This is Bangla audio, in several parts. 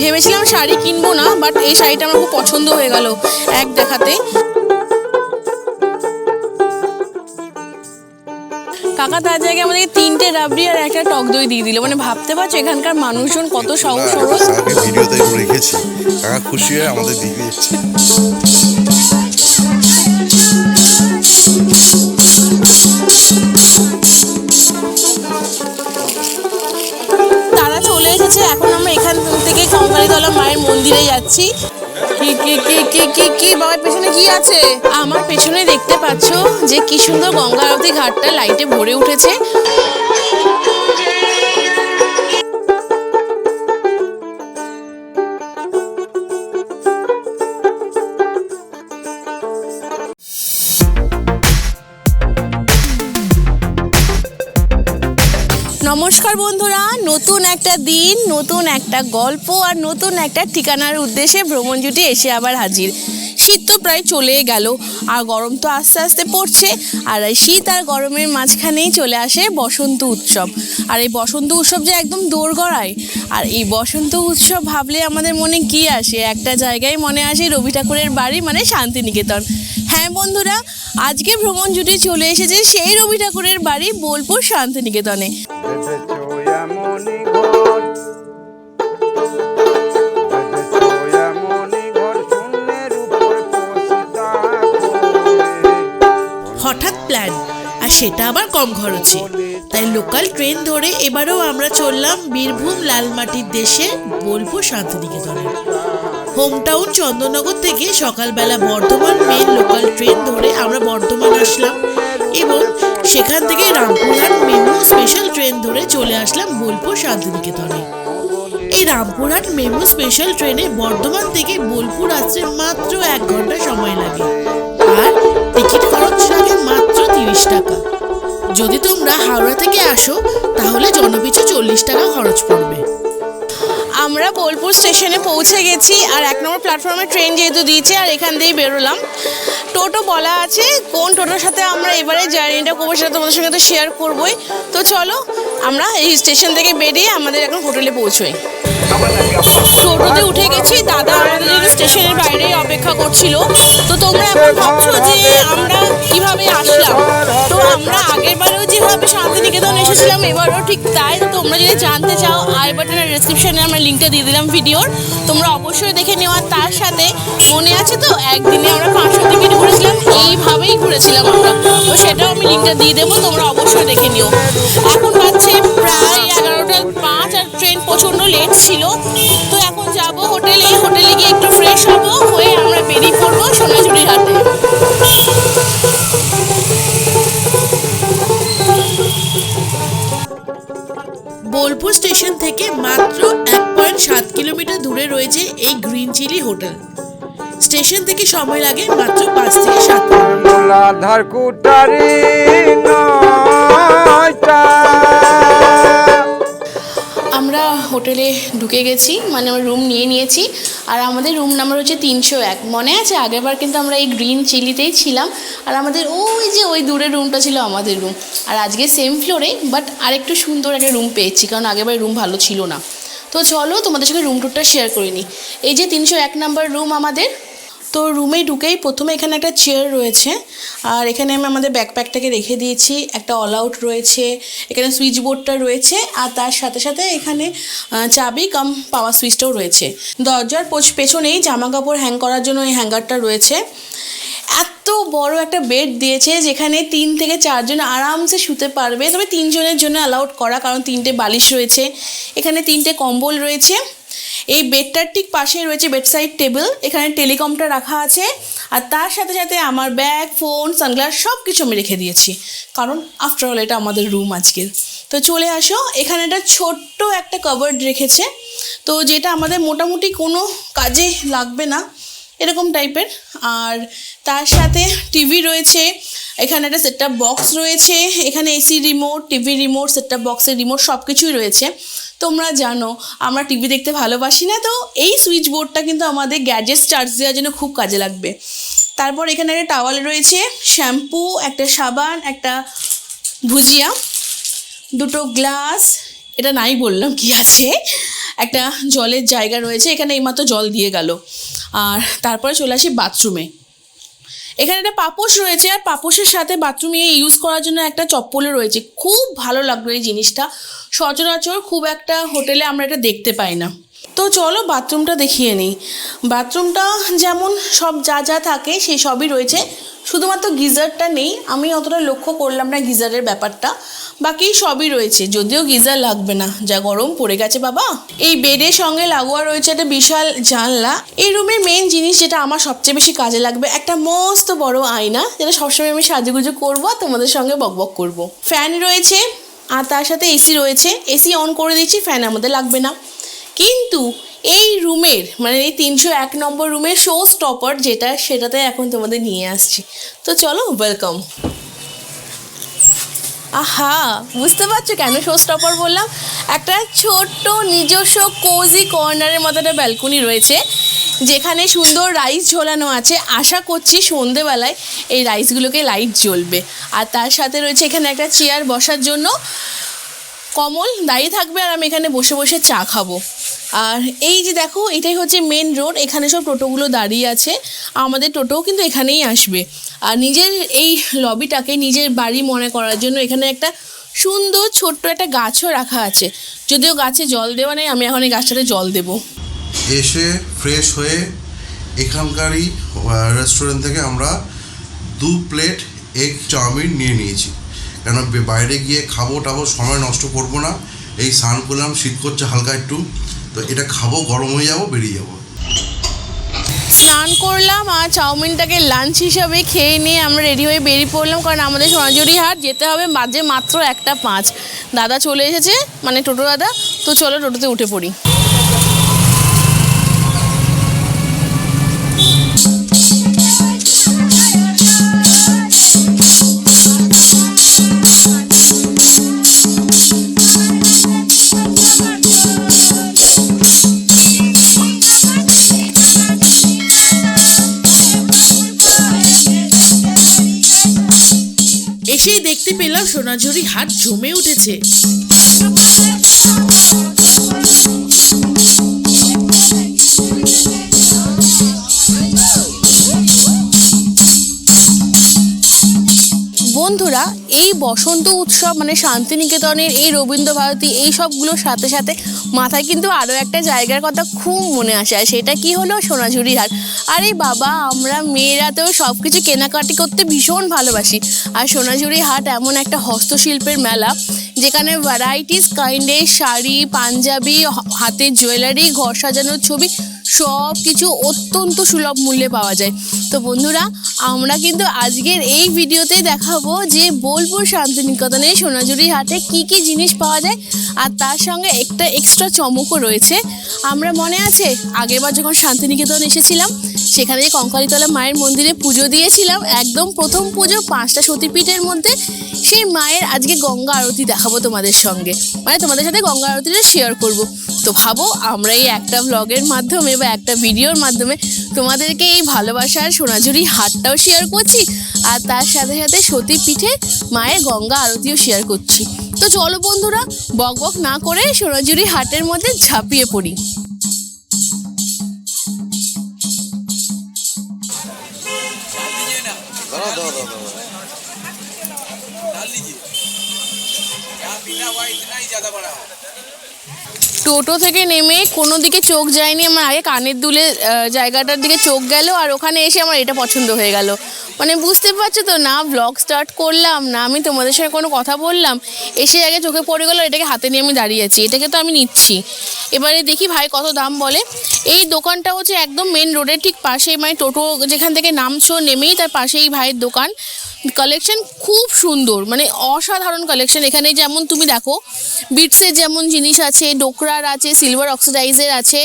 ভেবেছিলাম শাড়ি কিনবো না বাট এই শাড়িটা আমার খুব পছন্দ হয়ে গেল এক দেখাতে। কাকা তার জায়গায় আমাদেরকে তিনটে রাবড়ি আর একটা টক দই দিয়ে দিল। মানে ভাবতে পারছ এখানকার মানুষজন কত সহজ সরল? ভিডিওতে রেখেছি। কাকা খুশি হয়ে আমাদের দিয়ে দিচ্ছে তারা চলে এসেছে এখন আমরা এখান থেকে কঙ্কালীতলা মায়ের মন্দিরে যাচ্ছি। কি কি কি কি কি কি বাবার পেছনে কি আছে? আমার পেছনে দেখতে পাচ্ছ যে কি সুন্দর গঙ্গা আরতি ঘাটটা লাইটে ভরে উঠেছে। নতুন একটা দিন, নতুন একটা গল্প আর নতুন একটা ঠিকানার উদ্দেশ্যে ভ্রমণ জুটি এসে আবার হাজির। শীত তো প্রায় চলেই গেল, আর গরম তো আস্তে আস্তে পড়ছে, আর এই শীত আর গরমের মাঝখানেই চলে আসে বসন্ত উৎসব। আর এই বসন্ত উৎসব যে একদম দোরগড়ায়, আর এই বসন্ত উৎসব ভাবলে আমাদের মনে কি আসে? একটা জায়গায় মনে আসে রবি ঠাকুরের বাড়ি মানে শান্তিনিকেতন। হ্যাঁ বন্ধুরা, আজকে ভ্রমণ জুটি চলে এসেছে সেই রবি ঠাকুরের বাড়ি বোলপুর শান্তিনিকেতনে। সেটা আবার কম খরচে। তাই লোকাল ট্রেন ধরে এবারেও আমরা চললাম বীরভূম লালমাটির দেশে বোলপুর শান্তিনিকেতনে। হোম টাউন চন্দননগর থেকে সকালবেলা বর্ধমান মেন লোকাল ট্রেন ধরে আমরা বর্ধমান আসলাম এবং সেখান থেকে রামপুরহাট মেমু স্পেশাল ট্রেন ধরে চলে আসলাম বোলপুর শান্তিনিকেতনে। এই রামপুরহাট মেমু স্পেশাল ট্রেনে বর্ধমান থেকে বোলপুর আসতে মাত্র এক ঘণ্টা সময় লাগে। হাওড়া থেকে আসো তাহলে জনপিছু চল্লিশ টাকা খরচ পড়বে। আমরা বোলপুর স্টেশনে পৌঁছে গেছি আর এক নম্বর প্ল্যাটফর্মে ট্রেন যেহেতু দিয়েছে আর এখান দিয়েই বেরোলাম। টোটো বলা আছে কোন টোটোর সাথে আমরা এবারে জার্নিটা করব সেটা তোমাদের সঙ্গে তো শেয়ার করবোই। তো চলো আমরা এই স্টেশন থেকে বেরিয়ে আমাদের এখন হোটেলে পৌঁছোই। টোটোতে উঠে গেছি, দাদা আমাদের জন্য স্টেশনের বাইরেই অপেক্ষা করছিল। তো তোমরা এখন ভাবছ যে আমরা কীভাবে আসলাম? তো আমরা আগের বারেও যেভাবে শান্তিনিকেতন এসেছিলাম, এবারও ঠিক তাই। তোমরা যদি জানতে চাও, আই বাটনের ডিসক্রিপশনে আমরা লিঙ্কটা দিয়ে দিলাম ভিডিওর। তোমরা অবশ্যই দেখে নেওয়ার তার সাথে মনে আছে তো, একদিনে আমরা পাঁচশো টিকিট ঘুরেছিলাম এইভাবেই ঘুরেছিলাম আমরা। তো সেটাও আমি লিঙ্কটা দিয়ে দেবো, তোমরা অবশ্যই দেখে নিও। এখন বাজছে প্রায় এগারোটা পাঁচ আর ট্রেন প্রচণ্ড লেট ছিল। তো হোটেলে হোটেলে গিয়ে একটু ফ্রেশ হব, হয়ে আমরা বেরিয়ে পড়ব সোনাঝুরির হাটে। বোলপুর স্টেশন থেকে মাত্র এক পয়েন্ট সাত কিলোমিটার দূরে রয়েছে এই গ্রিন চিলি হোটেল। স্টেশন থেকে সময় লাগে মাত্র পাঁচ থেকে সাত মিনিট। লাধার কুটারি নয়টা আমরা হোটেলে ঢুকে গেছি মানে আমরা রুম নিয়ে নিয়েছি। আর আমাদের রুম নাম্বার হচ্ছে তিনশো এক। মনে আছে আগেরবার কিন্তু আমরা এই গ্রিন চিলিতেই ছিলাম। আর আমাদের ওই যে ওই দূরের রুমটা ছিল আমাদের রুম আর আজকে সেম ফ্লোরে বাট আরেকটু সুন্দর একটা রুম পেয়েছি, কারণ আগেরবার রুম ভালো ছিল না। তো চলো তোমাদের সঙ্গে রুম টুরটা শেয়ার করে নিই। এই যে তিনশো এক নাম্বার রুম আমাদের তো রুমে ঢুকেই প্রথমে এখানে একটা চেয়ার রয়েছে। আর এখানে আমি আমাদের ব্যাকপ্যাকটাকে রেখে দিয়েছি। একটা অল আউট রয়েছে। এখানে সুইচ বোর্ডটা রয়েছে। আর তার সাথে সাথে এখানে চাবি কাম পাওয়ার সুইচটাও রয়েছে। দরজার পেছনেই জামা কাপড় হ্যাং করার জন্য এই হ্যাঙ্গারটা রয়েছে। এত বড় একটা বেড দিয়েছে যেখানে তিন থেকে চারজন আরামসে শুতে পারবে। তবে তিনজনের জন্য অ্যালাউড করা, কারণ তিনটে বালিশ রয়েছে। এখানে তিনটে কম্বল রয়েছে। এই বেডটার ঠিক পাশে রয়েছে বেডসাইড টেবিল এখানে টেলিকমটা রাখা আছে। আর তার সাথে সাথে আমার ব্যাগ ফোন সানগ্লাস সব কিছু আমি রেখে দিয়েছি। কারণ আফটার অল এটা আমাদের রুম আজকের। তো চলে আসো, এখানে একটা ছোট্ট একটা কভার্ড রেখেছে। তো যেটা আমাদের মোটামুটি কোনো কাজে লাগবে না, এরকম টাইপের আর তার সাথে টিভি রয়েছে, এখানে একটা সেটআপ বক্স রয়েছে, এখানে AC remote TV remote setup বক্সের রিমোট সব কিছুই রয়েছে। তোমরা জানো, আমরা টিভি দেখতে ভালোবাসি না, তো এই সুইচ বোর্ডটা কিন্তু আমাদের গ্যাজেটস চার্জ দেওয়ার জন্য খুব কাজে লাগবে। তারপর এখানে একটা টাওয়াল রয়েছে শ্যাম্পু একটা সাবান, একটা ভুজিয়া, দুটো গ্লাস এটা নাই বললাম কি আছে, একটা জলের জায়গা রয়েছে, এখানে এইমাত্র জল দিয়ে গেল। আর তারপরে চলে আসি বাথরুমে এখানে একটা পাপোশ রয়েছে, আর পাপোশের সাথে বাথরুমে ইউজ করার জন্য একটা চপ্পলও রয়েছে। খুব ভালো লাগল এই জিনিসটা। সচরাচর খুব একটা হোটেলে আমরা এটা দেখতে পাই না। তো চলো বাথরুমটা দেখিয়ে নিই। বাথরুমটা যেমন সব যা যা থাকে সেই সবই রয়েছে। শুধুমাত্র গিজারটা নেই। আমি অতটা লক্ষ্য করলাম না গিজারের ব্যাপারটা। বাকি সবই রয়েছে। যদিও গিজার লাগবে না। যা গরম পড়ে গেছে বাবা। এই বেডের সঙ্গে লাগোয়া রয়েছে একটা বিশাল জানলা। এই রুমের মেন জিনিস যেটা আমার সবচেয়ে বেশি কাজে লাগবে, একটা মস্ত বড় আয়না। যেটা সবসময় আমি সাজুগুজু করব তোমাদের সঙ্গে বকবক করব। ফ্যান রয়েছে আর তার সাথে এসি রয়েছে। এসি অন করে দিচ্ছি ফ্যান আমাদের লাগবে না। কিন্তু এই রুমের মানে এই তিনশো এক নম্বর রুমের শো স্টপার যেটা, সেটাতে এখন তোমাদের নিয়ে আসছি। তো চলো ওয়েলকাম আহা, বুঝতে পারছ কেন শো স্টপার বললাম? একটা ছোট্ট, নিজস্ব কোজি কর্নারের মতো একটা ব্যালকনি রয়েছে, যেখানে সুন্দর রাইস ঝোলানো আছে। আশা করছি সন্ধেবেলায় এই রাইসগুলোকে লাইট জ্বলবে। আর তার সাথে রয়েছে এখানে একটা চেয়ার বসার জন্য। কমল দাঁড়িয়ে থাকবে আর আমি এখানে বসে বসে চা খাব। আর এই যে দেখো, এটাই হচ্ছে মেন রোড এখানে সব টোটোগুলো দাঁড়িয়ে আছে। আমাদের টোটোও কিন্তু এখানেই আসবে। আর নিজের এই লবিটাকে নিজের বাড়ি মনে করার জন্য এখানে একটা সুন্দর ছোট্ট একটা গাছও রাখা আছে। যদিও গাছে জল দেওয়া নেই, আমি এখন এই গাছটাতে জল দেবো। এসে ফ্রেশ হয়ে এখানকারই রেস্টুরেন্ট থেকে আমরা দু প্লেট এগ চাউমিন নিয়ে নিয়েছি। কেন বাইরে গিয়ে খাব টাবো সময় নষ্ট করব না। এই স্নান করলাম, শীত করছে হালকা একটু। তো এটা খাব, গরম হয়ে যাব, বেরিয়ে যাব। স্নান করলাম আর চাউমিনটাকে লাঞ্চ হিসাবে খেয়ে নিয়ে আমরা রেডি হয়ে বেরিয়ে পড়লাম, কারণ আমাদের সোনাঝুরি হাট, যেতে হবে মাঝে মাত্র একটা পাঁচ। দাদা চলে এসেছে মানে টোটো দাদা, তো চলো টোটোতে উঠে পড়ি। দেখতে পেলাম সোনাঝুরি হাত জমে উঠেছে। বন্ধুরা, এই বসন্ত উৎসব মানে শান্তিনিকেতনের এই রবীন্দ্রভারতী, এই সবগুলোর সাথে সাথে মাথায় কিন্তু আরও একটা জায়গার কথা খুব মনে আসে, আর সেটা কি হলো? সোনাঝুরি হাট। আরে বাবা, আমরা মেয়েরা তো সব কিছু কেনাকাটি করতে ভীষণ ভালোবাসি। আর সোনাঝুরি হাট এমন একটা হস্তশিল্পের মেলা, যেখানে ভ্যারাইটিস কাইন্ডের শাড়ি, পাঞ্জাবি হাতের জুয়েলারি ঘর সাজানোর ছবি সব কিছু অত্যন্ত সুলভ মূল্যে পাওয়া যায়। তো বন্ধুরা, আমরা কিন্তু আজকের এই ভিডিওতে দেখাবো যে বোলপুর শান্তিনিকেতনে সোনাঝুরি হাটে কি কি জিনিস পাওয়া যায় আর তার সঙ্গে একটা এক্সট্রা চমকও রয়েছে। আমরা মনে আছে, আগেরবার যখন শান্তিনিকেতন এসেছিলাম সেখানে কঙ্কালীতলা মায়ের মন্দিরে পুজো দিয়েছিলাম, একদম প্রথম পুজো পাঁচটা সতীপীঠের মধ্যে, সেই মায়ের আজকে গঙ্গা আরতি দেখাবো তোমাদের সঙ্গে। মানে তোমাদের সাথে গঙ্গা আরতিটা শেয়ার করব। তো ভাবো, আমরা এই একটা ব্লগের মাধ্যমে বা একটা ভিডিওর মাধ্যমে তোমাদেরকে এই ভালোবাসার সোনাঝুরি হাটটাও শেয়ার করছি, আর তার সাথে সাথে সতী পিঠে মায়ের গঙ্গা আরতিও শেয়ার করছি। তো চলো বন্ধুরা, বক বক না করে সোনাঝুরি হাটের মধ্যে ঝাঁপিয়ে পড়ি। টোটো থেকে নেমে কোনো দিকে চোখ যায়নি, আমার আগে কানের দুলে জায়গাটার দিকে চোখ গেল আর ওখানে এসে আমার এটা পছন্দ হয়ে গেল। মানে বুঝতে পারছ তো, না ব্লগ স্টার্ট করলাম, না আমি তোমাদের সঙ্গে কোনো কথা বললাম, এসে আগে চোখে পড়ে গেলো এটাকে হাতে নিয়ে আমি দাঁড়িয়ে আছি, এটাকে তো আমি নিচ্ছি। এবারে দেখি ভাই কত দাম বলে। এই দোকানটা হচ্ছে একদম মেন রোডের ঠিক পাশেই মানে টোটো যেখান থেকে নামছো, নেমেই তার পাশেই ভাইয়ের দোকান। কালেকশন খুব সুন্দর মানে অসাধারণ কালেকশন এখানে যেমন তুমি দেখো বিটসের যেমন জিনিস আছে ডোকরার আছে সিলভার অক্সিডাইজের আছে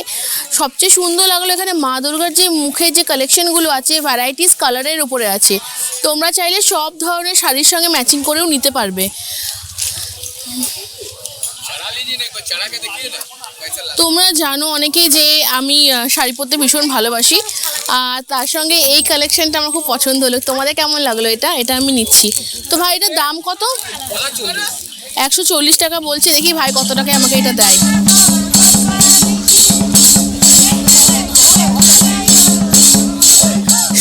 সবচেয়ে সুন্দর লাগল এখানে মা দুর্গার যে মুখের যে কালেকশনগুলো আছে ভ্যারাইটিস কালারের উপরে আছে। তোমরা চাইলে সব ধরনের শাড়ির সঙ্গে ম্যাচিং করেও নিতে পারবে। তোমরা জানো অনেকেই যে আমি শাড়ি পরতে ভীষণ ভালোবাসি। আর তার সঙ্গে এই কালেকশনটা আমার খুব পছন্দ হলো। তোমাদের কেমন লাগল এটা? এটা আমি নিচ্ছি। তো ভাই, এটার দাম কত? একশো চল্লিশ টাকা বলছে। দেখি ভাই কত টাকায় আমাকে এটা দেয়।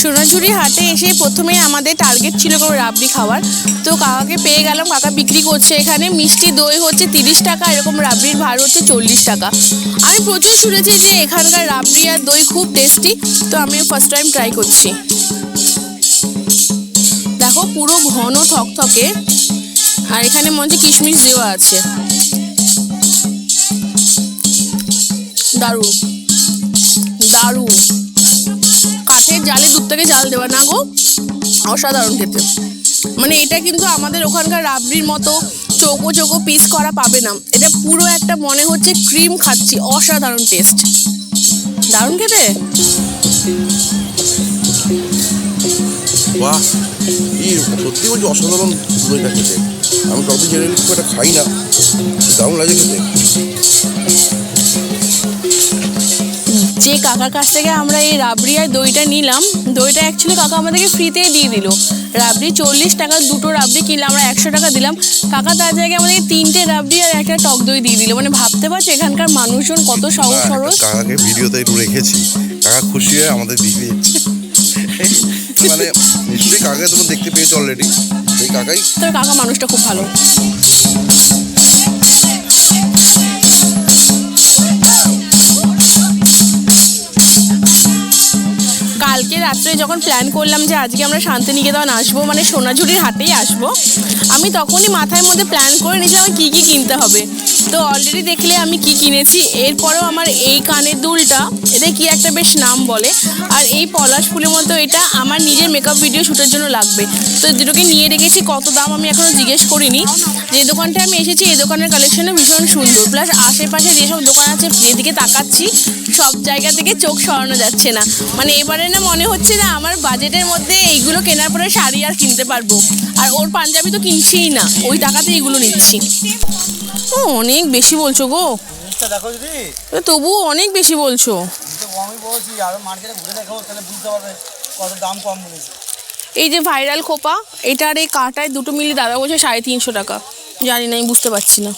সোনাঝুরি হাটে এসে প্রথমে আমাদের টার্গেট ছিল কোনো রাবড়ি খাওয়ার। তো কাকাকে পেয়ে গেলাম, কাকা বিক্রি করছে এখানে। মিষ্টি দই হচ্ছে তিরিশ টাকা, এরকম রাবড়ির ভার হচ্ছে চল্লিশ টাকা। আমি প্রচুর শুনেছি যে এখানকার রাবড়ি আর দই খুব টেস্টি তো আমি ফার্স্ট টাইম ট্রাই করছি। দেখো পুরো ঘন থকথকে, আর এখানে হচ্ছে কিশমিশ দেওয়া আছে। দারুণ। দারুণ। কাঠের জালে দূর থেকে জাল দেওয়া। না গো, অসাধারণ খেতে। মানে এটা কিন্তু আমাদের ওখানকার রাবড়ির মতো চৌকো চৌকো পিস করা পাবে না। এটা পুরো একটা মনে হচ্ছে ক্রিম খাচ্ছি, অসাধারণ টেস্ট দারুণ খেতে? বাহ সত্যি বলছি অসাধারণ খেতে। আমি জেনারেলি খুব একটা খাই না, দারুণ লাগে খেতে। যে কাকার কাছ থেকে আমরা এই রাবড়ি আর দইটা নিলাম দইটা অ্যাকচুয়ালি কাকা আমাদেরকে ফ্রিতেই দিয়ে দিল। রাবড়ি চল্লিশ টাকা দুটো রাবড়ি কিনলে আমরা একশো টাকা দিলাম। কাকা তার জায়গায় আমাদেরকে তিনটে রাবড়ি আর একটা টক দই দিয়ে দিল। মানে ভাবতে পারছ এখানকার মানুষজন কত সহজ সরল। কাকাকে ভিডিওতে একটু রেখেছি। কাকা খুশি হয়ে আমাদের দিয়ে মানে নিশ্চয়ই কাকাকে তুমি দেখতে পেয়েছ অলরেডি সেই কাকাই তোর কাকা মানুষটা খুব ভালো। কালকে রাত্রে যখন প্ল্যান করলাম যে আজকে আমরা শান্তিনিকেতন আসব মানে সোনাঝুরির হাটেই আসব, আমি তখনই মাথায় মধ্যে প্ল্যান করে নিয়েছিলাম কী কী কিনতে হবে। তো অলরেডি দেখলে আমি কি কিনেছি? এরপরেও আমার এই কানের দুলটা, এটা কি একটা বেশ নাম বলে, আর এই পলাশ ফুলের মতো এটা আমার নিজের মেকআপ ভিডিও শ্যুটের জন্য লাগবে। তো দুটোকে নিয়ে রেখেছি, কত দাম আমি এখনও জিজ্ঞেস করিনি। যে দোকানটায় আমি এসেছি, এই দোকানের কালেকশনও ভীষণ সুন্দর। প্লাস আশেপাশে যেসব দোকান আছে যেদিকে তাকাচ্ছি, সব জায়গা থেকে চোখ সরানো যাচ্ছে না। মানে এবারে না মনে হচ্ছে না আমার বাজেটের মধ্যে এইগুলো কেনার পরে শাড়ি আর কিনতে পারব। আর ওর পাঞ্জাবি তো কিনছিই না, ওই টাকাতে এগুলো নিচ্ছি। ও, অনেক বেশি বলছো গো। দেখো যদি। তবুও অনেক বেশি বলছো। আমি বলছি আরও মার্কেটে ঘুরে দেখো তাহলে বুঝতে পারবে কত দাম কম বলেছে। এই যে ভাইরাল খোপা এটার এই কাটায় দুটো মিলি দাদা বলছে সাড়ে তিনশো টাকা। জানি না আমি বুঝতে পারছি না।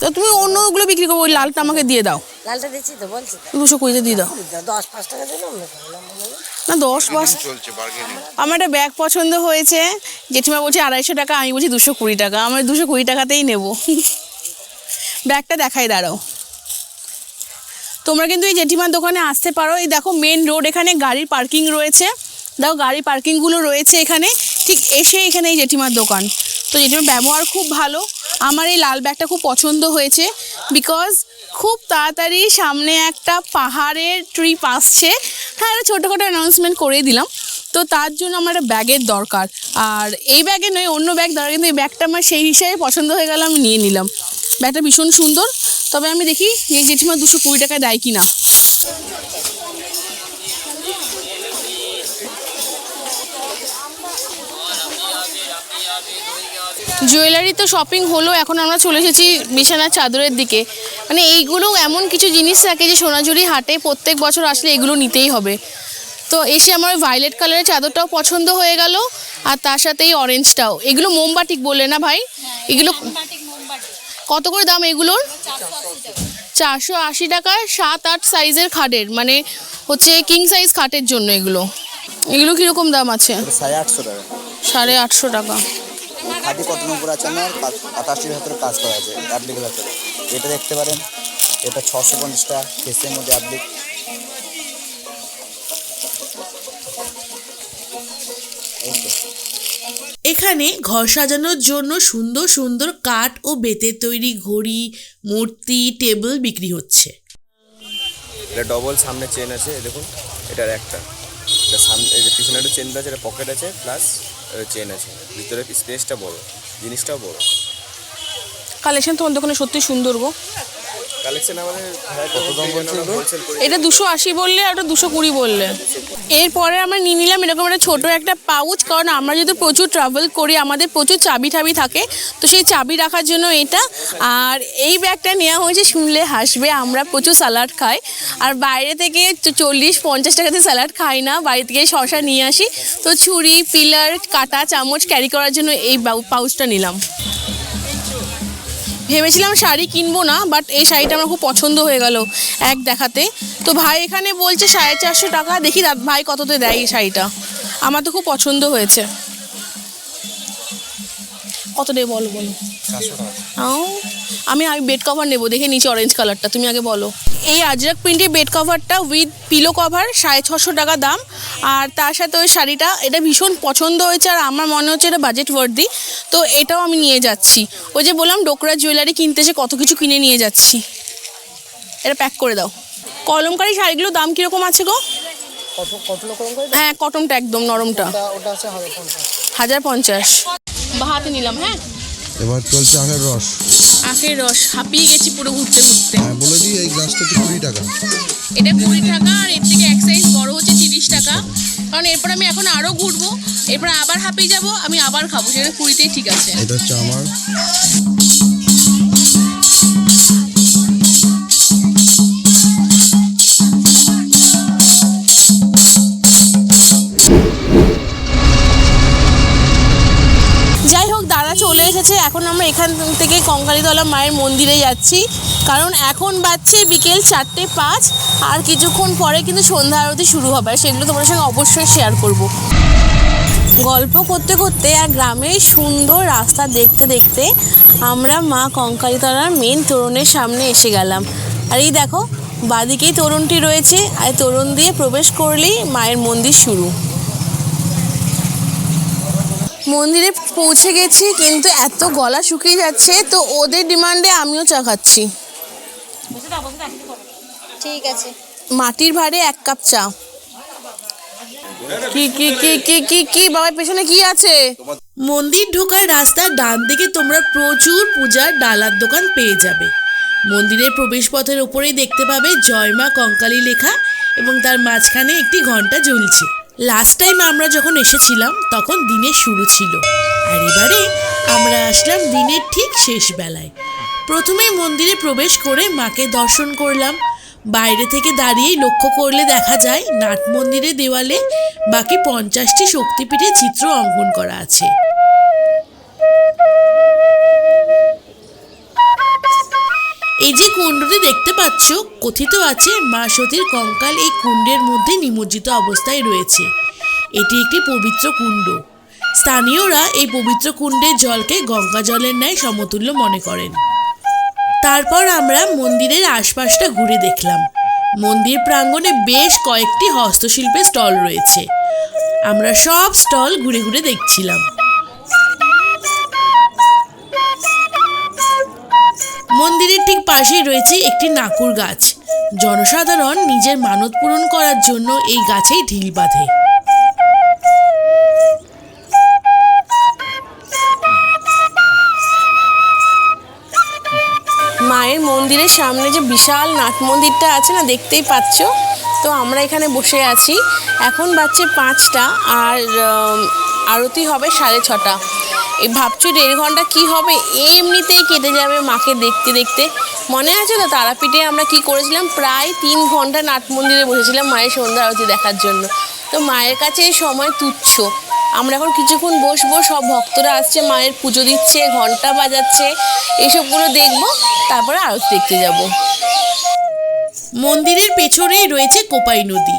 তো তুমি অন্য ওগুলো বিক্রি করব ওই লালটা আমাকে দিয়ে দাও। লালটা দিচ্ছি তো বলছি দুশো কুড়িতে দিয়ে দাও। দশ পাঁচ টাকা দিলাম না দশ চলছে বার্গেনিং আমার একটা ব্যাগ পছন্দ হয়েছে জেঠিমা বলছে আড়াইশো টাকা আমি বলছি দুশো কুড়ি টাকা আমার দুশো কুড়ি টাকাতেই নেব। ব্যাগটা দেখাই দাঁড়াও। তোমরা কিন্তু এই জেঠিমার দোকানে আসতে পারো। এই দেখো মেন রোড এখানে গাড়ির পার্কিং রয়েছে। দেখো গাড়ি পার্কিংগুলো রয়েছে এখানে। ঠিক এসে এখানে এই জেঠিমার দোকান। তো জেঠিমার ব্যবহার খুব ভালো। আমার এই লাল ব্যাগটা খুব পছন্দ হয়েছে। বিকজ খুব তাড়াতাড়ি সামনে একটা পাহাড়ের ট্রিপ আসছে। হ্যাঁ একটা ছোটোখাটো অ্যানাউন্সমেন্ট করে দিলাম। তো তার জন্য আমার একটা ব্যাগের দরকার। আর এই ব্যাগে নয়, অন্য ব্যাগ দরকার। কিন্তু এই ব্যাগটা আমার সেই হিসাবে পছন্দ হয়ে গেল, আমি নিয়ে নিলাম। ব্যাগটা ভীষণ সুন্দর। তবে আমি দেখি, এই জেঠিমা দুশো কুড়ি টাকায় দেয় কি না জুয়েলারি তো শপিং হলো এখন আমরা চলে এসেছি বিছানার চাদরের দিকে। মানে এইগুলো এমন কিছু জিনিস থাকে যে সোনাঝুরি হাটে প্রত্যেক বছর আসলে এগুলো নিতেই হবে। তো এসে আমার ভায়োলেট কালারের চাদরটাও পছন্দ হয়ে গেল আর তার সাথে এই অরেঞ্জটাও এগুলো মোমবাটিক বললে না ভাই? এগুলো কত করে দাম এগুলোর? চারশো আশি টাকার সাত আট সাইজের খাটের মানে হচ্ছে কিং সাইজ খাটের জন্য এগুলো। এগুলো কীরকম দাম আছে? সাড়ে আটশো টাকা। আটশো খাদি কটন উপর আছে আমার আটাশির ভেতরে কাজ করা আছে অ্যাপ্লিকের ভেতরে। এটা দেখতে পারেন এটা ছশো পঞ্চাশ টাকা কেসের মধ্যে অ্যাপ্লিক। এখানে ঘর সাজানোর জন্য সুন্দর সুন্দর কাঠ ও বেতের তৈরি ঘড়ি মূর্তি টেবিল বিক্রি হচ্ছে। এটা ডবল সামনে চেন আছে দেখুন এটার একটা। এটা সামনে এই যে পিছনে একটা চেন আছে এটা পকেট আছে প্লাস চেন আছে। ভিতরের স্পেসটা বড় জিনিসটাও বড়। কালেকশন তোমার দোকানে সত্যি সুন্দর গো। কালেকশন আমাদের কত দাম বলছে এটা দুশো আশি বললে আর ওটা দুশো কুড়ি বললে। এরপরে আমরা নিয়ে নিলাম এরকম একটা ছোটো একটা পাউচ কারণ আমরা যেহেতু প্রচুর ট্রাভেল করি আমাদের প্রচুর চাবি টাবি থাকে তো সেই চাবি রাখার জন্য এটা। আর এই ব্যাগটা নেওয়া হয়েছে শুনলে হাসবে আমরা প্রচুর স্যালাড খাই। আর বাইরে থেকে চল্লিশ পঞ্চাশ টাকাতে স্যালাড খাই না বাড়ি থেকে শশা নিয়ে আসি। তো ছুরি পিলার কাটা চামচ ক্যারি করার জন্য এই পাউচটা নিলাম। ভেবেছিলাম শাড়ি কিনবো না বাট এই শাড়িটা আমার খুব পছন্দ হয়ে গেল এক দেখাতে। তো ভাই এখানে বলছে সাড়ে চারশো টাকা। দেখি ভাই কততে দেয় এই শাড়িটা। আমার তো খুব পছন্দ হয়েছে। কত দেবে বলো বলো। আমি আমি বেড কভার নেব দেখে নিচে অরেঞ্জ কালারটা তুমি আগে বলো। এই আজরাক প্রিন্টের বেড কভারটা উইথ পিলো কভার সাড়ে ছশো টাকা দাম। আর তার সাথে ওই শাড়িটা এটা ভীষণ পছন্দ হয়েছে আর আমার মনে হচ্ছে এটা বাজেট ওয়ার্দি তো এটাও আমি নিয়ে যাচ্ছি। ওই যে বললাম ডোকরা জুয়েলারি কিনতে এসে কত কিছু কিনে নিয়ে যাচ্ছি। এটা প্যাক করে দাও। কলমকারি শাড়িগুলোর দাম কীরকম আছে গো? হ্যাঁ কটনটা একদম নরমটা। হাজার পঞ্চাশ। হাতে নিলাম হ্যাঁ? এবার চলছে আখের রস। আখের রস হাঁপিয়ে গেছি পুরো ঘুরতে ঘুরতে। হ্যাঁ বলে দিই এই গ্লাসটা কুড়ি টাকা। এটা কুড়ি টাকা আর এর থেকে এক সাইজ বড় হচ্ছে কারণ এরপর আমি এখন আরও ঘুরবো, এরপর আবার হাঁপিয়ে যাব, আমি আবার খাব, সেটা কুড়িতেই ঠিক আছে। এটা হচ্ছে আমার এখন আমরা এখান থেকে কঙ্কালীতলা মায়ের মন্দিরে যাচ্ছি। কারণ এখন বাজছে বিকেল চারটে পাঁচ, আর কিছুক্ষণ পরে কিন্তু সন্ধ্যা আরতি শুরু হবে, আর সেগুলো তোমাদের সঙ্গে অবশ্যই শেয়ার করব। গল্প করতে করতে আর গ্রামের সুন্দর রাস্তা দেখতে দেখতে আমরা মা কঙ্কালীতলার মেন তোরণের সামনে এসে গেলাম। আর এই দেখো, বাদিকেই তোরণটি রয়েছে, আর তোরণ দিয়ে প্রবেশ করলেই মায়ের মন্দির শুরু। মন্দিরে পৌঁছে গেছি কিন্তু এত গলা শুকিয়ে যাচ্ছে তো ওদের ডিমান্ডে আমিও চা খাচ্ছি। ঠিক আছে। মাটির ভাড়ে এক কাপ চা। কি কি কি কি কি কি বাবার পেছনে কি আছে? মন্দির ঢোকার রাস্তার ডান দিকে তোমরা প্রচুর পূজার ডালার দোকান পেয়ে যাবে। মন্দিরের প্রবেশপথের ওপরেই দেখতে পাবে জয়মা কঙ্কালী লেখা এবং তার মাঝখানে একটি ঘণ্টা ঝুলছে লাস্ট টাইম আমরা যখন এসেছিলাম, তখন দিনের শুরু ছিল। আর এবারে আমরা আসলাম দিনের ঠিক শেষ বেলায়। প্রথমে মন্দিরে প্রবেশ করে মাকে দর্শন করলাম। বাইরে থেকে দাঁড়িয়েই লক্ষ্য করলে দেখা যায়, নাট মন্দিরে দেওয়ালে বাকি পঞ্চাশটি শক্তিপীঠের চিত্র অঙ্কন করা আছে। এই যে কুণ্ডটি দেখতে পাচ্ছ, কথিত আছে মা সতীর কঙ্কাল এই কুণ্ডের মধ্যে নিমজ্জিত অবস্থায় রয়েছে। এটি একটি পবিত্র কুণ্ড। স্থানীয়রা এই পবিত্র কুণ্ডের জলকে গঙ্গা জলের ন্যায় সমতুল্য মনে করেন। তারপর আমরা মন্দিরের আশপাশটা ঘুরে দেখলাম। মন্দির প্রাঙ্গণে বেশ কয়েকটি হস্তশিল্পের স্টল রয়েছে। আমরা সব স্টল ঘুরে ঘুরে দেখছিলাম। মন্দিরের ঠিক পাশেই রয়েছে একটি নাকুর গাছ। জনসাধারণ নিজের মানত পূরণ করার জন্য এই গাছেই ঢিল বাঁধে। মায়ের মন্দিরের সামনে যে বিশাল নাট মন্দিরটা আছে না, দেখতেই পাচ্ছ? তো আমরা এখানে বসে আছি। এখন বাজছে পাঁচটা আর আরতি হবে সাড়ে ছটা। এই ভাবছি দেড় ঘণ্টা কি হবে? এমনিতেই কেটে যাবে মাকে দেখতে দেখতে। মনে আছে তো তারাপীঠে আমরা কি করেছিলাম? প্রায় তিন ঘণ্টা নাট মন্দিরে বসেছিলাম মায়ের সন্ধ্যা আরতি দেখার জন্য। তো মায়ের কাছে এই সময় তুচ্ছ। আমরা এখন কিছুক্ষণ বসবো, সব ভক্তরা আসছে, মায়ের পুজো দিচ্ছে ঘণ্টা বাজাচ্ছে, এসবগুলো দেখব, তারপরে আরতি দেখতে যাব। মন্দিরের পেছনেই রয়েছে কোপাই নদী।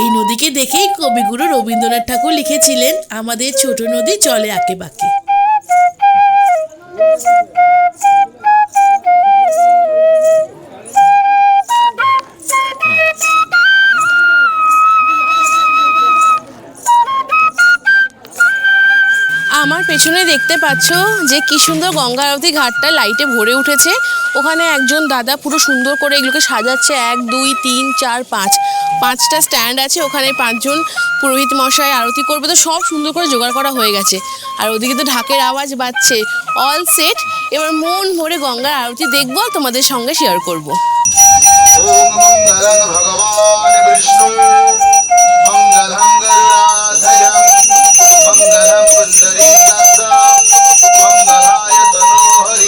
এই নদীকে দেখেই কবিগুরু রবীন্দ্রনাথ ঠাকুর লিখেছিলেন, আমাদের ছোট নদী চলে আঁকে বাঁকে। পেছনে দেখতে পাচ্ছ যে কি সুন্দর গঙ্গা আরতি ঘাটটা লাইটে ভরে উঠেছে। ওখানে একজন দাদা পুরো সুন্দর করে এগুলোকে সাজাচ্ছে। এক, দুই, তিন, চার, পাঁচ। পাঁচটা স্ট্যান্ড আছে, ওখানে পাঁচজন পুরোহিত মশাই আরতি করবে। তো সব সুন্দর করে জোগাড় করা হয়ে গেছে। আর ওদিকে তো ঢাকের আওয়াজ বাজছে। অল সেট এবার মন ভরে গঙ্গার আরতি দেখব, তোমাদের সঙ্গে শেয়ার করব। ভগবান বিষ্ণু। भगवान् विष्णु मङ्गलं गरुडाध्वजं मङ्गलं पुण्डरीकाक्षं मङ्गलाय तनोहरि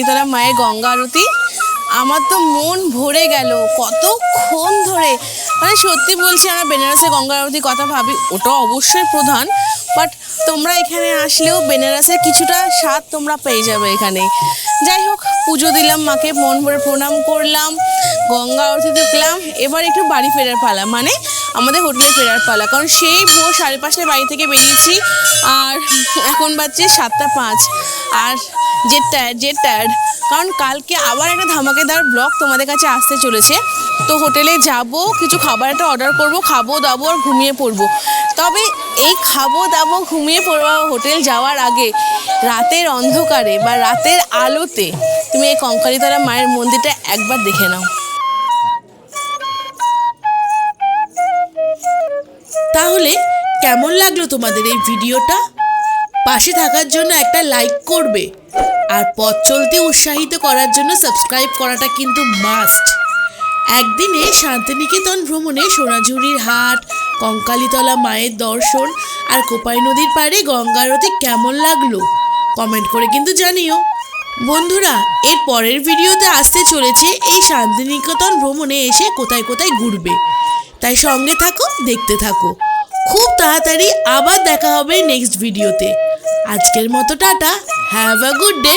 এই মায়ের গঙ্গা আরতি। আমার তো মন ভরে গেল, কতক্ষণ ধরে। মানে সত্যি বলছি, আমরা বেনারসে গঙ্গা আরতির কথা ভাবি, ওটা অবশ্যই প্রধান। বাট তোমরা এখানে আসলেও বেনারসের কিছুটা স্বাদ তোমরা পেয়ে যাবে এখানে। যাই হোক, পুজো দিলাম মাকে, মন ভরে প্রণাম করলাম, গঙ্গা আরতি দেখলাম, এবার একটু বাড়ি ফেরার পালা। মানে আমাদের হোটেলে ফেরার পালা। কারণ সেই ভোর সাড়ে পাঁচটায় বাড়ি থেকে বেরিয়েছি, আর এখন বাজছে সাতটা পাঁচ। আর যে টায়ার্ড যে টায়ার্ড কারণ কালকে আবার একটা ধামাকেদার ব্লগ তোমাদের কাছে আসতে চলেছে। তো হোটেলে যাব, কিছু খাবার একটা অর্ডার করব, খাব দাবো আর ঘুমিয়ে পড়ব। তবে এই খাব দাবো ঘুমিয়ে পড়ব হোটেল যাওয়ার আগে রাতের অন্ধকারে বা রাতের আলোতে তুমি এই কঙ্কালীতলা মায়ের মন্দিরটা একবার দেখে নাও। তাহলে কেমন লাগল তোমাদের এই ভিডিওটা? পাশে থাকার জন্য একটা লাইক করবে আর পথ চলতে উৎসাহিত করার জন্য সাবস্ক্রাইব করাটা কিন্তু মাস্ট একদিনে শান্তিনিকেতন ভ্রমণে সোনাঝুরির হাট, কঙ্কালীতলা মায়ের দর্শন আর কোপাই নদীর পাড়ে গঙ্গারতি কেমন লাগল? কমেন্ট করে কিন্তু জানিও। বন্ধুরা, এর পরের ভিডিওতে আসতে চলেছে এই শান্তিনিকেতন ভ্রমণে এসে কোথায় কোথায় ঘুরবে। তাই সঙ্গে থাকো, দেখতে থাকো। খুব তাড়াতাড়ি আবার দেখা হবে নেক্সট ভিডিওতে আজকের মতো tata have a good day